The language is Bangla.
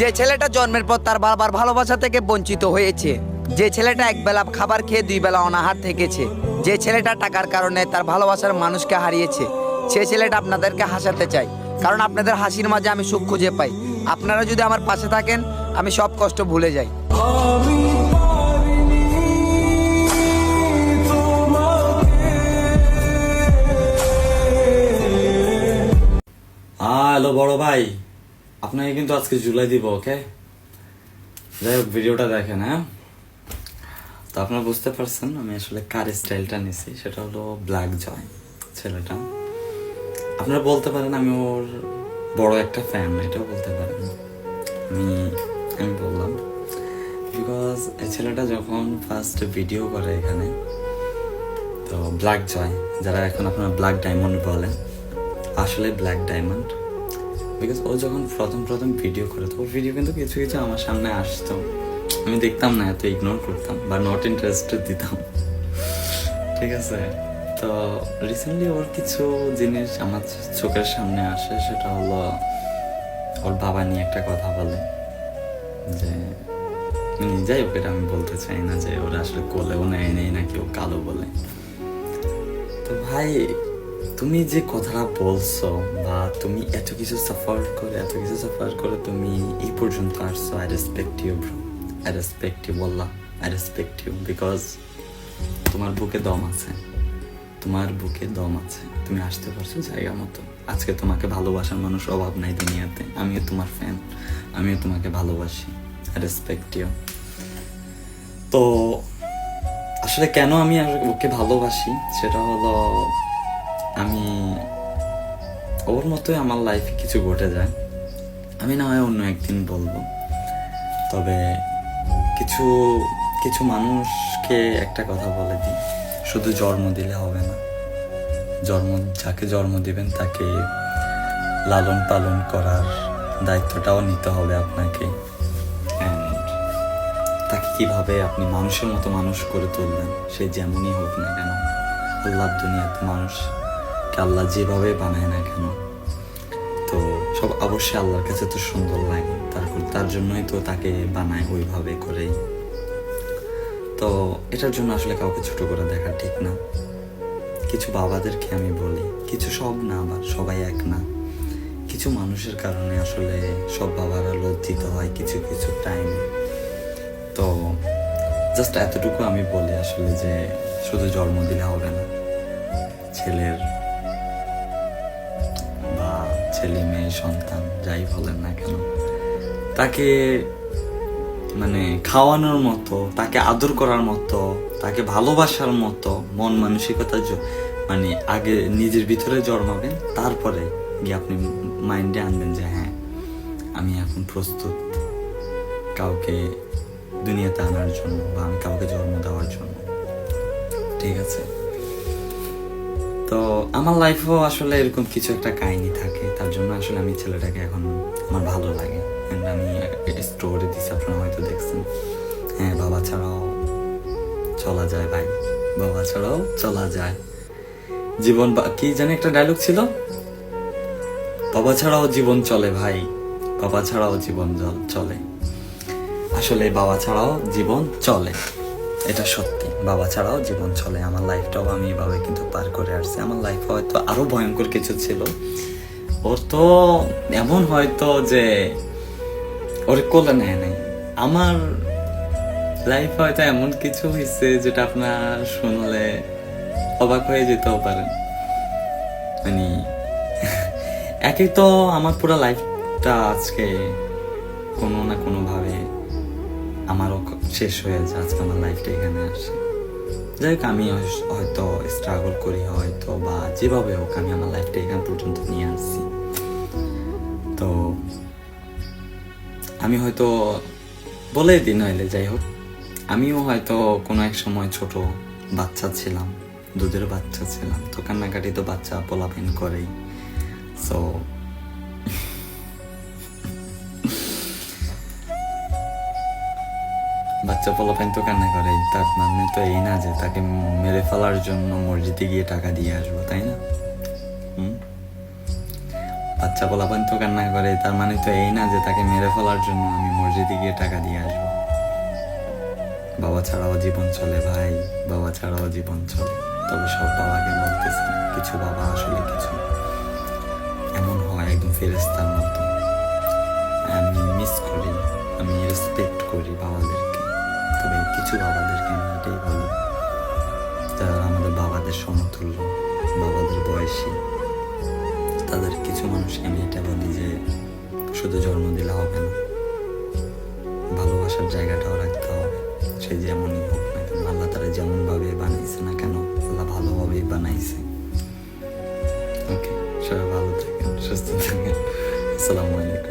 যে ছেলেটা জন্মের পর তার বাবার ভালোবাসা থেকে বঞ্চিত হয়েছে, যে ছেলেটা একবেলা খাবার খেয়ে দুই বেলা অনাহার থেকেছে, যে ছেলেটা টাকার কারণে তার ভালোবাসার মানুষকে হারিয়েছে, সে ছেলেটা আপনাদেরকে হাসাতে চাই কারণ আপনাদের হাসির মাঝে আমি সুখ খুঁজে পাই। আপনারা যদি আমার পাশে থাকেন, আমি সব কষ্ট ভুলে যাই। হ্যালো বড় ভাই। আপনাকে কিন্তু আজকে জুলাই দিব ওকে যাই হোক ভিডিওটা দেখেন হ্যাঁ? তো আপনারা বুঝতে পারছেন আমি আসলে কার স্টাইলটা নিছি? সেটা হলো ব্ল্যাক জয় ছেলেটা। আপনারা বলতে পারেন আমি ওর বড় একটা ফ্যান এটাও বলতে পারেন। আমি আমি বললাম। বিকজ এই ছেলেটা যখন ফার্স্ট ভিডিও করে এখানে, তো ব্ল্যাক জয় যারা এখন আপনারা ব্ল্যাক ডায়মন্ড বলেন আসলে ব্ল্যাক ডায়মন্ড বিকজ ও যখন প্রথম প্রথম ভিডিও করে, তো ওর ভিডিও কিন্তু কিছু কিছু আমার সামনে আসতো। আমি দেখতাম না, এত ইগনোর করতাম বা নট ইন্টারেস্টেড দিতাম। ঠিক আছে? তো রিসেন্টলি ওর কিছু জিনিস আমার চোখের সামনে আসে, সেটা হলো ওর বাবা নিয়ে একটা কথা বলে। যে যাই হোক আমি বলতে চাই না যে ওরা আসলে কোলেও নেয় নেই নাকি ও কালো বলে। তো ভাই তুমি যে কথাটা বলছো বা তুমি এত কিছু সাফার করে, এত কিছু সাফার করে তুমি এই পর্যন্ত আসছো I respect you bro I respect you বললাম আই রেসপেক্ট ইউ বিকজ তোমার বুকে দম আছে। তোমার বুকে দম আছে। তুমি আসতে পারছ জায়গা মতো। আজকে তোমাকে ভালোবাসার মানুষ অভাব নাই দুনিয়াতে। আমিও তোমার ফ্যান আমিও তোমাকে ভালোবাসি। আই রেসপেক্ট ইউ তো আসলে কেন আমি ওকে ভালোবাসি? সেটা হলো আমি, ওর মতোই আমার লাইফে কিছু ঘটে যায়। আমি না হয় অন্য একদিন বলব। তবে কিছু কিছু মানুষকে একটা কথা বলে দিই। শুধু জন্ম দিলে হবে না। জন্ম, যাকে জন্ম দিবেন তাকে লালন পালন করার দায়িত্বটাও নিতে হবে আপনাকে। অ্যান্ড তাকে কীভাবে আপনি মানুষের মতো মানুষ করে তুলবেন, সে যেমনই হোক না কেন, আল্লাহ দুনিয়াতে মানুষকে আল্লাহ যেভাবে বানায় না কেন, তো সব অবশ্যই আল্লাহর কাছে তো সুন্দর লাগে। তারপর তার জন্যই তো তাকে বানায় ওইভাবে করেই। তো এটার জন্য আসলে কাউকে ছোট করে দেখা ঠিক না। কিছু বাবাদেরকে আমি বলি, কিছু সব না আবার, সবাই এক না। কিছু মানুষের কারণে আসলে সব বাবারা লজ্জিত হয় কিছু কিছু টাইমে তো জাস্ট এতটুকু আমি বলি আসলে যে শুধু জন্ম দিলে হবে না। ছেলের ছেলে, মেয়ে, সন্তান, যাই বলেন না কেন, তাকে মানে খাওয়ানোর মতো, তাকে আদর করার মতো, তাকে ভালোবাসার মতো, মন মানসিকতা মানে আগে নিজের ভিতরে জন্মাবেন, তারপরে গিয়ে আপনি মাইন্ডে আনবেন যে হ্যাঁ আমি এখন প্রস্তুত কাউকে দুনিয়াতে আনার জন্য বা আমি কাউকে জন্ম দেওয়ার জন্য। ঠিক আছে? তো আমার লাইফেও আসলে এরকম কিছু একটা কাহিনী থাকে। তার জন্য আসলে আমি ছেলেটাকে এখন আমার ভালো লাগে। And আমি স্টোরি দিচ্ছি আপনারা হয়তো দেখছেন। হ্যাঁ বাবা ছাড়াও চলা যায় ভাই। বাবা ছাড়াও চলা যায়। জীবন কি জানি একটা ডায়লগ ছিল? বাবা ছাড়াও জীবন চলে ভাই। বাবা ছাড়াও জীবন চলে। আসলে বাবা ছাড়াও জীবন চলে। এটা সত্যি। বাবা ছাড়াও জীবন চলে। আমার লাইফটাও আমি এভাবে কিন্তু পার করে আসছি। আমার লাইফ হয়তো আরও ভয়ঙ্কর কিছু ছিল। ওর তো এমন হয়তো যে ওর কোলে নেয় নাই। আমার লাইফ হয়তো এমন কিছু হয়েছে যেটা আপনার শুনলে অবাক হয়ে যেতেও পারেন মানে একই তো আমার পুরো লাইফটা আজকে কোনো না কোনো ভাবে আমারও শেষ হয়ে যায় আজকে আমার লাইফটা এখানে আসে যাই হোক, আমি হয়তো স্ট্রাগল করি, হয়তো বা যেভাবে হোক, আমি আমার লাইফটা এখান পর্যন্ত নিয়ে আসছি। তো আমি হয়তো বলে দিন হইলে যাই হোক। আমিও হয়তো কোনো এক সময় ছোট বাচ্চা ছিলাম, দুধের বাচ্চা ছিলাম, তো কান্নাকাটি তো বাচ্চা পোলাপেন করেই। সো বাচ্চা পোলাপাইন তো কান্না করে। তার মানে তো এই না যে তাকে মেরে ফেলার জন্য মসজিদে গিয়ে টাকা দিয়ে আসব, তাই না? বাচ্চা পোলাপান তো কান্না করে, তার মানে তো এই না যে তাকে মেরে ফেলার জন্য আমি মসজিদে গিয়ে টাকা দিয়ে আসব। বাবা ছাড়াও জীবন চলে ভাই, বাবা ছাড়াও জীবন চলে। তবে সব বাবাকে বলতেছে, কিছু বাবা আসলে কিছু এমন হয় একদম ফেরেস্তার মতো। আমি মিস করি, আমি রেসপেক্ট করি বাবাদেরকে। তবে কিছু বাবাদেরকে আমি এটাই বলি যারা আমাদের বাবাদের সমতুল্য, বাবাদের বয়সী, তাদের কিছু মানুষকে আমি এটা বলি যে শুধু জন্ম দিলে হবে না, ভালোবাসার জায়গাটাও রাখতে হবে। সে যেমনই হোক না কেন, আল্লাহ তারা যেমনভাবে বানাইছে না কেন, আল্লাহ ভালোভাবেই বানাইছে। ওকে সবাই ভালো থাকেন, সুস্থ থাকেন। আসসালামু আলাইকুম।